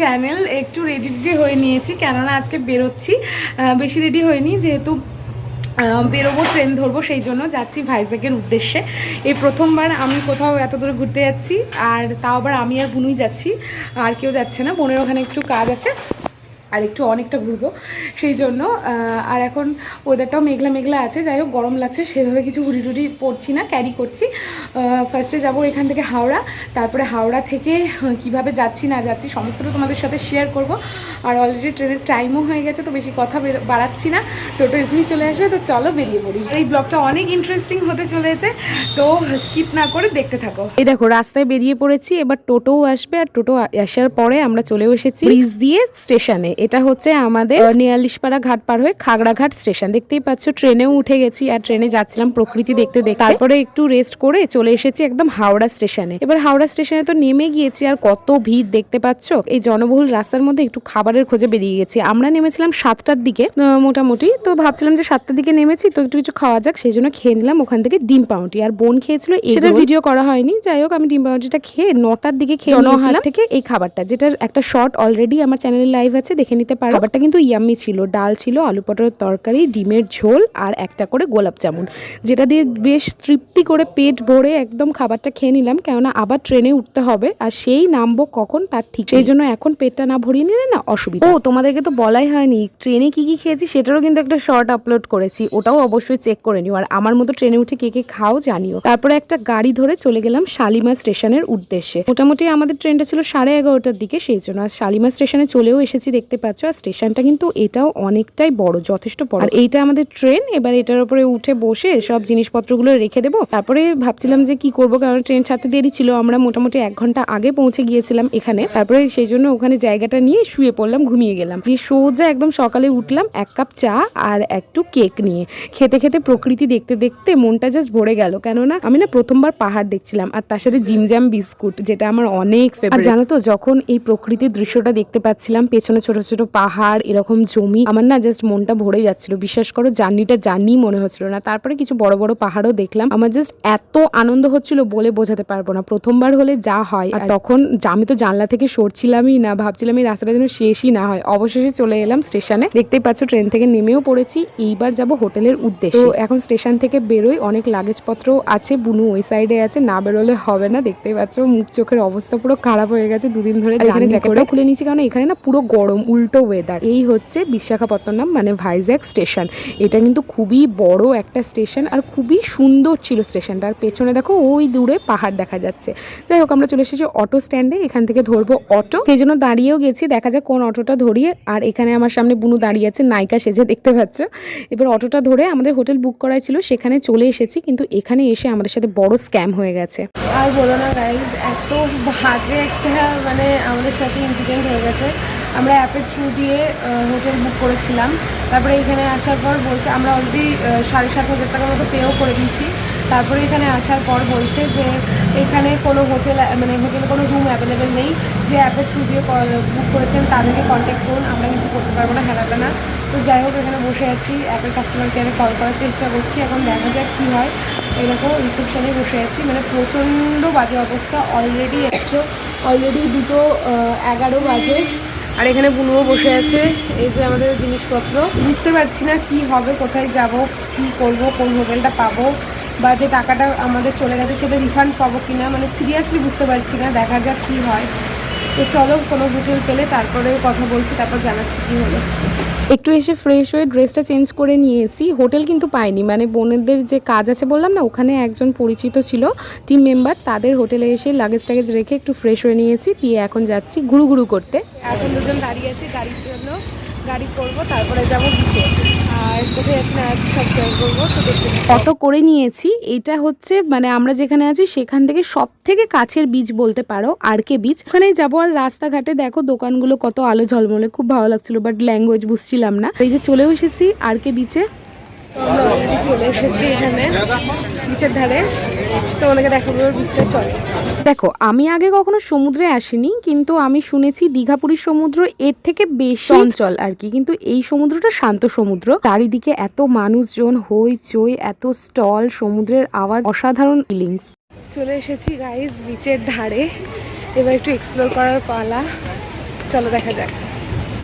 Channel একটু ready ready হয়ে নিয়েছি, কেননা আজকে বেরোচ্ছি। বেশি রেডি হয়নি, যেহেতু বেরোবো ট্রেন ধরবো, সেই জন্য যাচ্ছি ভাইজ্যাগের উদ্দেশ্যে। এই প্রথমবার আমি কোথাও এত দূরে ঘুরতে যাচ্ছি, আর তাও আবার আমি আর বুনুই যাচ্ছি, আর কেউ যাচ্ছে না, বোনের ওখানে একটু কাজ আছে। আর একটু অনেকটা ঘুরবো, সেই জন্য আর এখন ওয়েদারটাও মেঘলা মেঘলা আছে, যাই হোক গরম লাগছে, সেভাবে কিছু হুডি টুডি পরছি না ক্যারি করছি। ফার্স্টে যাব এখান থেকে হাওড়া, তারপরে হাওড়া থেকে কীভাবে যাচ্ছি না যাচ্ছি, সমস্তটা তোমাদের সাথে শেয়ার করব। আর অলরেডি ট্রেনের টাইমও হয়ে গেছে, তো বেশি কথা বাড়াচ্ছি না টোটো এখনই চলে আসবে, তো চলো বেরিয়ে পড়ি। এই ব্লগটা অনেক ইন্টারেস্টিং হতে চলেছে, তো স্কিপ না করে দেখতে থাকো। এই দেখো, রাস্তায় বেরিয়ে পড়েছি, এবার টোটোও আসবে, আর টোটো আসার পরে আমরা চলেও এসেছি ব্রিজ দিয়ে স্টেশনে। এটা হচ্ছে আমাদের নিয়ালিশপাড়া ঘাট পার হয়ে খাগড়াঘাট স্টেশন। দেখতেই পাচ্ছ ট্রেনেও উঠে গেছি আর ট্রেনে যাচ্ছিলাম প্রকৃতি দেখতে দেখতে। তারপরে একটু রেস্ট করে চলে এসেছি একদম হাওড়া স্টেশনে। এবার হাওড়া স্টেশনে তো নেমে গিয়েছি আর কত ভিড় দেখতে পাচ্ছ? এই জনবহুল রাস্তার মধ্যে একটু খাবারের খোঁজে বেরিয়ে গেছি। আমরা নেমেছিলাম সাতটার দিকে মোটামুটি। তো ভাবছিলাম যে সাতটার দিকে নেমেছি তো একটু কিছু খাওয়া যাক। সেই জন্য খেয়ে নিলাম ওখান থেকে ডিম পাউন্টি আর বোন খেয়েছিল সেটা ভিডিও করা হয়নি। যাই হোক আমি ডিম পাউন্টিটা খেয়ে নটার দিকে খেয়ে থেকে এই খাবারটা যেটার একটা শর্ট অলরেডি আমার চ্যানেলে লাইভ আছে দেখে নিতে পারো। খাবারটা কিন্তু ইয়াম্মি ছিল। ডাল ছিল, আলু পটলের তরকারি, ডিমের ঝোল আর একটা করে গোলাপ জামুন। যেটা দিয়ে বেশ তৃপ্তি করে পেট ভরে একদম খাবারটা খেয়ে নিলাম। কেননা আবার ট্রেনে উঠতে হবে আর সেই নামবো কখন তার ঠিক সেই জন্য এখন পেটটা না ভরিয়ে নিলে না অসুবিধা। ও, তোমাদেরকে তো বলাই হয়নি। ট্রেনে কি কি খেয়েছি সেটারও কিন্তু একটা শর্ট আপলোড করেছি। ওটাও অবশ্যই চেক করে নিও। আর আমার মতো ট্রেনে উঠে কে কে খাও জানিও। তারপরে একটা গাড়ি ধরে চলে গেলাম শালিমা স্টেশনের উদ্দেশ্যে। মোটামুটি আমাদের ট্রেনটা ছিল সাড়ে এগারোটার দিকে, সেই জন্য আর শালিমা স্টেশনে চলেও এসেছি দেখতে পাচ্ছ আর স্টেশনটা কিন্তু এটাও অনেকটাই বড় যথেষ্ট বড়। আর এইটা আমাদের ট্রেন এবার এটার উপরে উঠে বসে সব জিনিসপত্রগুলো রেখে দেবো। তারপরে ভাবছিলাম যে কি করব কারণ ট্রেন ছাড়তে দেরি ছিল আমরা মোটামুটি এক ঘণ্টা আগে পৌঁছে গিয়েছিলাম এখানে। তারপরে সেই জন্য ওখানে জায়গাটা নিয়ে শুয়ে পড়লাম ঘুমিয়ে গেলাম। দিয়ে সোজা একদম সকালে উঠলাম এক কাপ চা আর একটু কেক নিয়ে। খেতে খেতে প্রকৃতি দেখতে দেখতে মনটা জাস্ট ভরে গেল কেননা আমি না প্রথমবার পাহাড় দেখছিলাম আর তার সাথে জিমজাম বিস্কুট যেটা আমার অনেক ফেভারিট জানো তো যখন এই প্রকৃতির দৃশ্যটা দেখতে পাচ্ছিলাম পেছনে ছোট ছোট পাহাড় এরকম জমি। আমার না জাস্ট মনটা ভরে যাচ্ছিল। বিশ্বাস করো জার্নিটা জার্নি মনে হচ্ছিল না। তারপরে কিছু বড় বড় পাহাড়ও দেখলাম। আমার জাস্ট এত আনন্দ হচ্ছিল বলে বোঝাতে পারব না। প্রথমবার হলে যা হয়। আর তখন আমি তো জানলা থেকে সরছিলামই না ভাবছিলাম এই রাস্তাটা যেন শেষই না হয়। অবশেষে চলে এলাম স্টেশনে। দেখতেই পাচ্ছ ট্রেন থেকে নেমেও পড়েছি। এইবার যাব হোটেলের উদ্দেশ্যে। তো এখন স্টেশন থেকে বেরোই। অনেক লাগেজপত্র আছে। বুনু ওই সাইডে আছে। না বেরোলে হবে না। দেখতেই পাচ্ছ মুখ চোখের অবস্থা পুরো খারাপ হয়ে গেছে। দুদিন ধরে এখানে জ্যাকেটটা খুলে নিয়েছি। কারণ এখানে না পুরো গরম উল্টো ওয়েদার এই হচ্ছে বিশাখাপত্তনম মানে ভাইজ্যাক স্টেশন এটা কিন্তু খুবই বড় একটা স্টেশন আর খুবই সুন্দর ছিল স্টেশনটা আর পেছনে দেখো, ওই দূরে পাহাড় দেখা যাচ্ছে। যাই হোক, আমরা চলে এসেছি অটো স্ট্যান্ডে এখান থেকে ধরবো অটো সেই জন্য দাঁড়িয়েও গেছি, দেখা যাক কোন অটোটা ধরিয়ে। আর এখানে আমার সামনে বুনু দাঁড়িয়ে আছে, নায়িকা সেজে, দেখতে পাচ্ছ? এবার অটোটা ধরে আমাদের হোটেল বুক করা ছিল, সেখানে চলে এসেছি। কিন্তু এখানে এসে আমাদের সাথে বড় স্ক্যাম হয়ে গেছে। আর বলো না গাইজ এত বাজে একটা মানে আমাদের সাথে ইনসিডেন্ট হয়ে গেছে। আমরা অ্যাপের থ্রু দিয়ে হোটেল বুক করেছিলাম। তারপরে এখানে আসার পর বলছে, আমরা অলরেডি সাড়ে সাত হাজার টাকার মতো পেও করে দিয়েছি। তারপরে এখানে আসার পর বলছে যে, এখানে কোনো হোটেল মানে হোটেলে কোনো রুম অ্যাভেলেবেল নেই। যে অ্যাপের থ্রু দিয়ে বুক করেছেন, তাদেরকে কন্ট্যাক্ট করুন। আমরা কিছু করতে পারব না হেলাবে না। তো যাই হোক, এখানে বসে আছি। অ্যাপের কাস্টমার কেয়ারে কল করার চেষ্টা করছি। এখন দেখা যাক কী হয়। এরকম রিসেপশনে বসে আছি। মানে প্রচণ্ড বাজে অবস্থা। অলরেডি একশো অলরেডি দুটো এগারো বাজে। আর এখানে বুনুও বসে আছে। এই যে আমাদের জিনিসপত্র। বুঝতে পারছি না কি হবে, কোথায় যাব, কি করব, কোন হোটেলটা পাবো বা যে টাকাটা আমাদের চলে গেছে সেটা রিফান্ড পাবো কি না মানে সিরিয়াসলি বুঝতে পারছি না, দেখা যাক কি হয়। তো চলো কোনো হোটেল পেলে তারপরে কথা বলছি, তারপর জানাচ্ছি কি হলো। একটু এসে ফ্রেশ হয়ে ড্রেসটা চেঞ্জ করে নিয়েছি। হোটেল কিন্তু পাইনি মানে বোনেদের যে কাজ আছে বললাম না, ওখানে একজন পরিচিত ছিল টিম মেম্বার তাদের হোটেলে এসে লাগেজ টাগেজ রেখে একটু ফ্রেশ হয়ে নিয়েছি, দিয়ে এখন যাচ্ছি ঘুরু ঘুরু করতে। এখন দুজন দাঁড়িয়ে আছি, গাড়ির জন্য গাড়ি করব, তারপরে যাব বিচে আর কোথায় সব শেয়ার করব অটো করে নিয়েছি। এটা হচ্ছে মানে আমরা যেখানে আছি সেখান থেকে সব থেকে কাছের বীজ বলতে পারো আর কে বীজ ওখানে যাব। আর রাস্তাঘাটে দেখো দোকানগুলো কত আলো ঝলমলে খুব ভালো লাগছিল বাট ল্যাঙ্গুয়েজ বুঝছিলাম না। এই যে চলেও এসেছি আর কে বিচে চলে এসেছি এখানে বিচের ধারে। তো ওনাকে দেখাবো বিচটা চলে। দেখো আমি আগে কখনো সমুদ্রে আসিনি কিন্তু আমি শুনেছি দীঘাপুরীর সমুদ্র এর থেকে বেশি অঞ্চল আর কি। কিন্তু এই সমুদ্রটা শান্ত সমুদ্র। চারিদিকে এত মানুষজন হই চই এত স্টল সমুদ্রের আওয়াজ অসাধারণ ফিলিংস চলে এসেছি গাইজ বিচের ধারে। এবার একটু এক্সপ্লোর করার পালা। চলো দেখা যাক।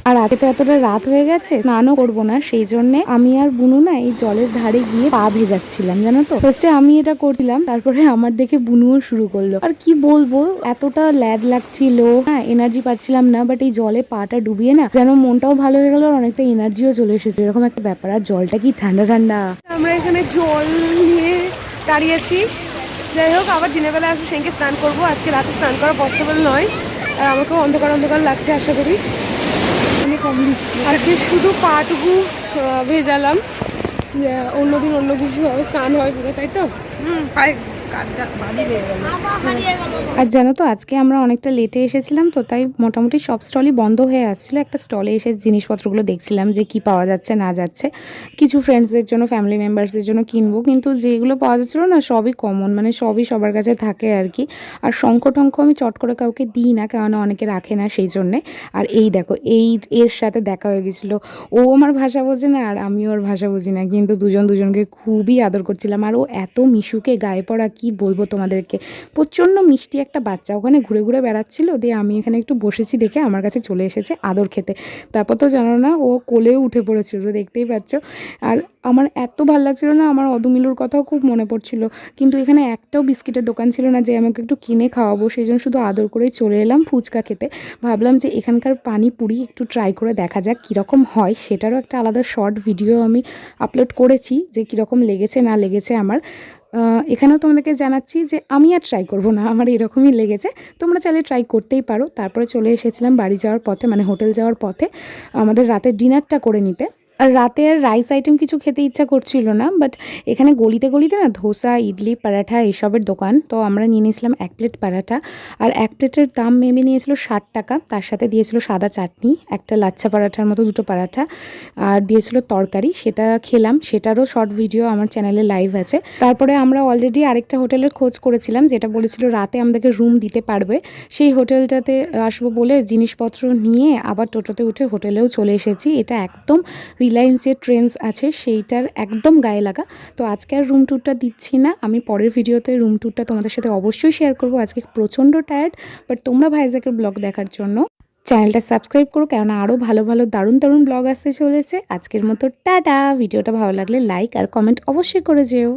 আর আগে তো এতটা রাত হয়ে গেছে, স্নানও করব না, সেই জন্য আমি আর বুনু না এই জলের ধারে গিয়ে পা ভেজাচ্ছিলাম, জানো তো? ফার্স্টে আমি এটা করছিলাম, তারপরে আমার দেখে বুনুও শুরু করল। আর কি বলব, এতটা ল্যাদ লাগছিল হ্যাঁ এনার্জি পাচ্ছিলাম না বাট এই জলে পাটা ডুবিয়ে না, যেন মনটাও ভালো হয়ে গেল আর অনেকটা এনার্জিও চলে এসেছে। এরকম একটা ব্যাপার, আর জলটা কি ঠান্ডা ঠান্ডা? আমরা এখানে জল নিয়ে দাঁড়িয়েছি। যাই হোক, আবার দিনের বেলা আসব সেখানে স্নান করব। আজকে রাতে স্নান করা পসিবল নয়, আর আমাকেও অন্ধকার অন্ধকার লাগছে, আশা করি। আজকে শুধু পাটুকু ভেজালাম। অন্যদিন অন্য কিছু হবে স্নান হয় পুরো তাই তো? হুম আর জানো তো, আজকে আমরা অনেকটা লেটে এসেছিলাম তো, তাই মোটামুটি সব স্টলই বন্ধ হয়ে আসছিল। একটা স্টলে এসে জিনিসপত্রগুলো দেখছিলাম যে কি পাওয়া যাচ্ছে, না যাচ্ছে। কিছু ফ্রেন্ডসদের জন্য ফ্যামিলি মেম্বার্সদের জন্য কিনবো, কিন্তু যেগুলো পাওয়া যাচ্ছিল না, সবই কমন মানে সবই সবার কাছে থাকে আর কি। আর শঙ্খ টঙ্ক আমি চট করে কাউকে দিই না, কেননা অনেকে রাখে না সেই জন্যে। আর এই দেখো, এই এর সাথে দেখা হয়ে গেছিল। ও আমার ভাষা বোঝে না, আর আমিও ওর ভাষা বুঝি না, কিন্তু দুজন দুজনকে খুবই আদর করছিলাম। আর ও এত মিশুকে, গায়ে পড়া কি বলব তোমাদেরকে? প্রচণ্ড মিষ্টি একটা বাচ্চা। ওখানে ঘুরে ঘুরে বেড়াচ্ছিল, দিয়ে আমি এখানে একটু বসেছি দেখে আমার কাছে চলে এসেছে আদর খেতে। তারপর তো জানো না, ও কোলেও উঠে পড়েছিল দেখতেই পাচ্ছ। আর আমার এত ভালো লাগছিল না, আমার অদুমিলুর কথাও খুব মনে পড়ছিল। কিন্তু এখানে একটাও বিস্কিটের দোকান ছিল না যে আমাকে একটু কিনে খাওয়াবো, সেই জন্য শুধু আদর করেই চলে এলাম ফুচকা খেতে। ভাবলাম যে এখানকার পানিপুরি একটু ট্রাই করে দেখা যাক কীরকম হয়। সেটারও একটা আলাদা শর্ট ভিডিও আমি আপলোড করেছি যে কীরকম লেগেছে, না লেগেছে আমার। এখানেও তোমাদেরকে জানাচ্ছি যে আমি আর ট্রাই করব না, আমার এরকমই লেগেছে। তোমরা চাইলে ট্রাই করতেই পারো। তারপরে চলে এসেছিলাম বাড়ি যাওয়ার পথে মানে হোটেল যাওয়ার পথে, আমাদের রাতের ডিনারটা করে নিতে। আর রাতে আর রাইস আইটেম কিছু খেতে ইচ্ছা করছিল না বাট এখানে গলিতে গলিতে না ধোসা, ইডলি, পরাঠা এসবের দোকান, তো আমরা নিয়ে নিয়েছিলাম এক প্লেট পরাঠা। আর এক প্লেটের দাম মেমে নিয়েছিল ষাট টাকা, তার সাথে দিয়েছিল সাদা চাটনি, একটা লাচ্ছা পরাঠার মতো দুটো পরাঠা, আর দিয়েছিল তরকারি, সেটা খেলাম, সেটারও শর্ট ভিডিও আমার চ্যানেলে লাইভ আছে। তারপরে আমরা অলরেডি আরেকটা হোটেলের খোঁজ করেছিলাম, যেটা বলেছিল রাতে আমাদেরকে রুম দিতে পারবে। সেই হোটেলটাতে আসব বলে জিনিসপত্র নিয়ে আবার টোটোতে উঠে হোটেলেও চলে এসেছি। এটা একদম রিলায়েন্স যে ট্রেন্ডস আছে, সেইটার একদম গায়ে লাগা। তো আজকে আর রুম ট্যুরটা দিচ্ছি না। আমি পরের ভিডিওতে রুম ট্যুরটা তোমাদের সাথে অবশ্যই শেয়ার করব। আজকে প্রচণ্ড টায়ার্ড বাট তোমরা ভাইজাকের ব্লগ দেখার জন্য চ্যানেলটা সাবস্ক্রাইব করো, কেননা আরও ভালো ভালো, দারুণ দারুণ ব্লগ আসতে চলেছে। আজকের মতো টাটা। ভিডিওটা ভালো লাগলে লাইক আর কমেন্ট অবশ্যই করে যেও।